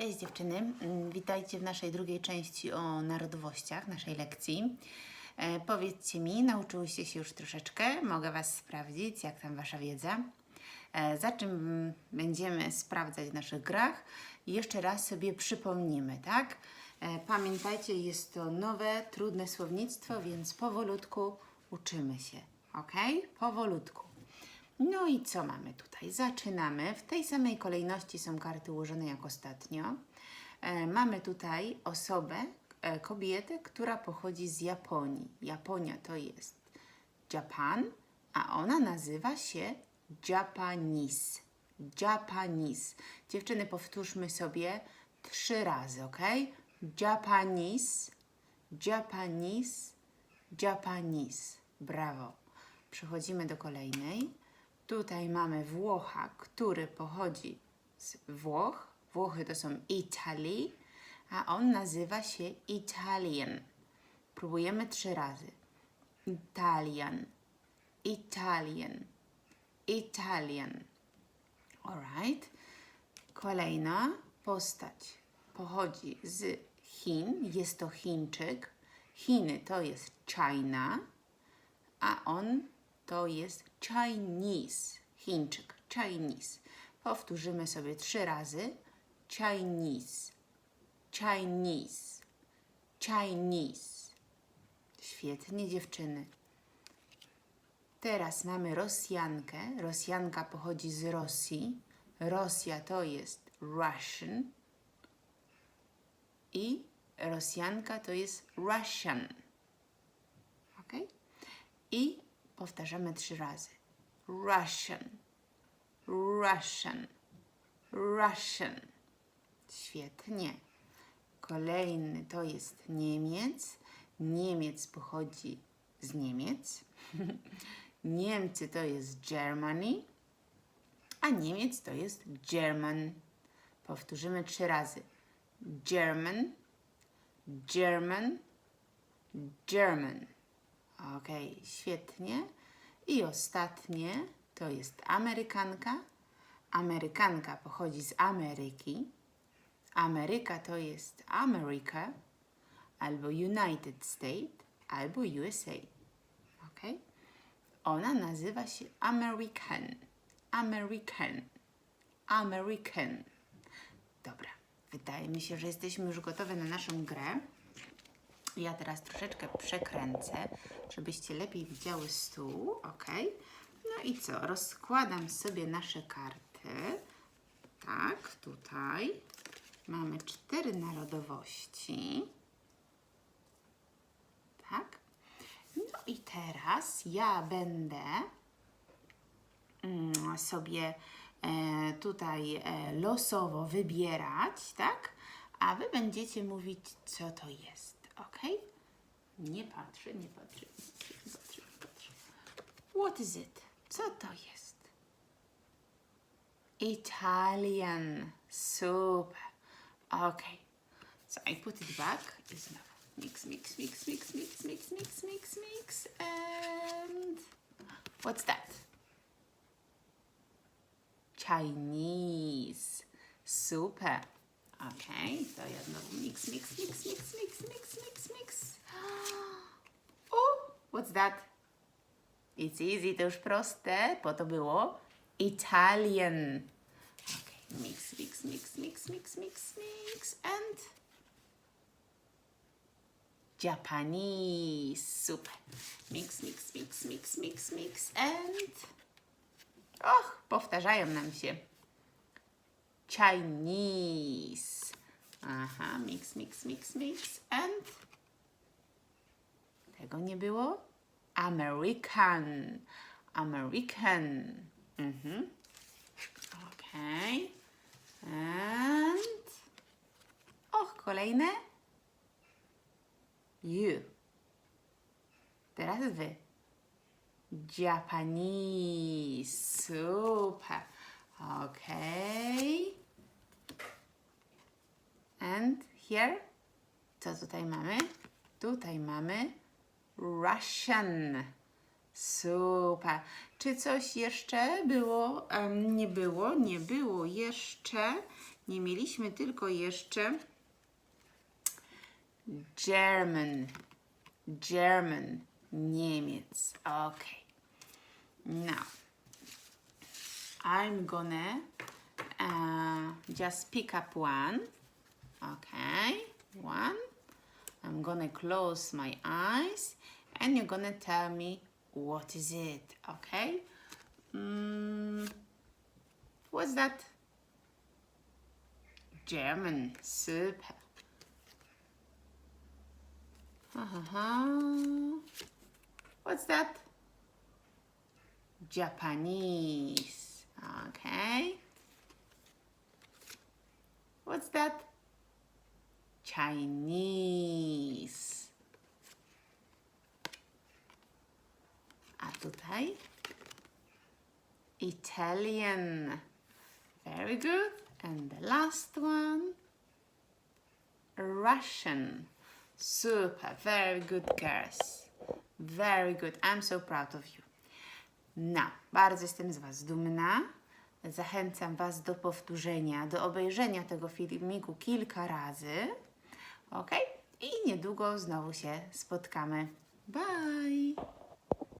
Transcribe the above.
Cześć dziewczyny, Mm, witajcie w naszej drugiej części o narodowościach naszej lekcji. E, powiedzcie mi, nauczyłyście się już troszeczkę? Mogę Was sprawdzić, jak tam Wasza wiedza? E, za czym będziemy sprawdzać w naszych grach? Jeszcze raz sobie przypomnimy, tak? E, pamiętajcie, jest to nowe, trudne słownictwo, więc powolutku uczymy się, ok? Powolutku. No i co mamy tutaj? Zaczynamy. W tej samej kolejności są karty ułożone jak ostatnio. E, mamy tutaj osobę, e, kobietę, która pochodzi z Japonii. Japonia to jest Japan, a ona nazywa się Japanese. Japanese. Dziewczyny, powtórzmy sobie trzy razy, ok? Japanese, Japanese, Japanese. Brawo. Przechodzimy do kolejnej. Tutaj mamy Włocha, który pochodzi z Włoch. Włochy to są Italii, a on nazywa się Italian. Próbujemy trzy razy. Italian, Italian, Italian. Alright. Kolejna postać pochodzi z Chin. Jest to Chińczyk. Chiny to jest China, a on to jest Chinese. Chińczyk, Chinese. Powtórzymy sobie trzy razy. Chinese, Chinese, Chinese. Świetnie, dziewczyny. Teraz mamy Rosjankę. Rosjanka pochodzi z Rosji. Rosja to jest Russian. I Rosjanka to jest Russian. Ok? I powtarzamy trzy razy. Russian, Russian, Russian. Świetnie. Kolejny to jest Niemiec. Niemiec pochodzi z Niemiec. Niemcy to jest Germany, a Niemiec to jest German. Powtórzymy trzy razy. German, German, German. Ok, świetnie. I ostatnie to jest Amerykanka. Amerykanka pochodzi z Ameryki. Ameryka to jest America, albo United States, albo USA. Ok? Ona nazywa się American. American. American. Dobra, wydaje mi się, że jesteśmy już gotowe na naszą grę. Ja teraz troszeczkę przekręcę, żebyście lepiej widziały stół, ok? No i co? Rozkładam sobie nasze karty. Tak, tutaj mamy cztery narodowości. Tak. No i teraz ja będę mm, sobie e, tutaj e, losowo wybierać, tak? A wy będziecie mówić, co to jest, ok? Nie patrzę, nie patrzę, nie patrzę, nie patrzę. What is it? Co to jest? Italian. Super. Okay. So I put it back. I znowu mix, mix, mix, mix, mix, mix, mix, mix, mix. And what's that? Chinese. Super. Okej, to ja znowu mix, mix, mix, mix, mix, mix, mix, mix. What's that? It's easy, to już proste, po to było Italian. Okay, mix, mix, mix, mix, mix, mix, mix, and Japanese. Super. Mix, mix, mix, mix, mix, mix, and Och, powtarzają nam się. Chinese. Aha, mix, mix, mix, mix, and tego nie było? American. American. Mhm. Okej. And och, kolejne. You. Teraz wy. Japanese. Super. Okay. And here? Co tutaj mamy? Tutaj mamy Russian. Super. Czy coś jeszcze było? Em, nie było, nie było jeszcze. Nie mieliśmy tylko jeszcze German. German. Niemiec. Okay. Now, I'm gonna uh, just pick up one. Okay, one. I'm gonna close my eyes and you're gonna tell me what is it. Okay. Mm, what's that? German. Super. Uh-huh. What's that? Japanese. Okay. What's that? Chinese. A tutaj? Italian. Very good. And the last one? Russian. Super. Very good, girls. Very good. I'm so proud of you. No, bardzo jestem z Was dumna. Zachęcam Was do powtórzenia, do obejrzenia tego filmiku kilka razy. Ok? I niedługo znowu się spotkamy. Bye!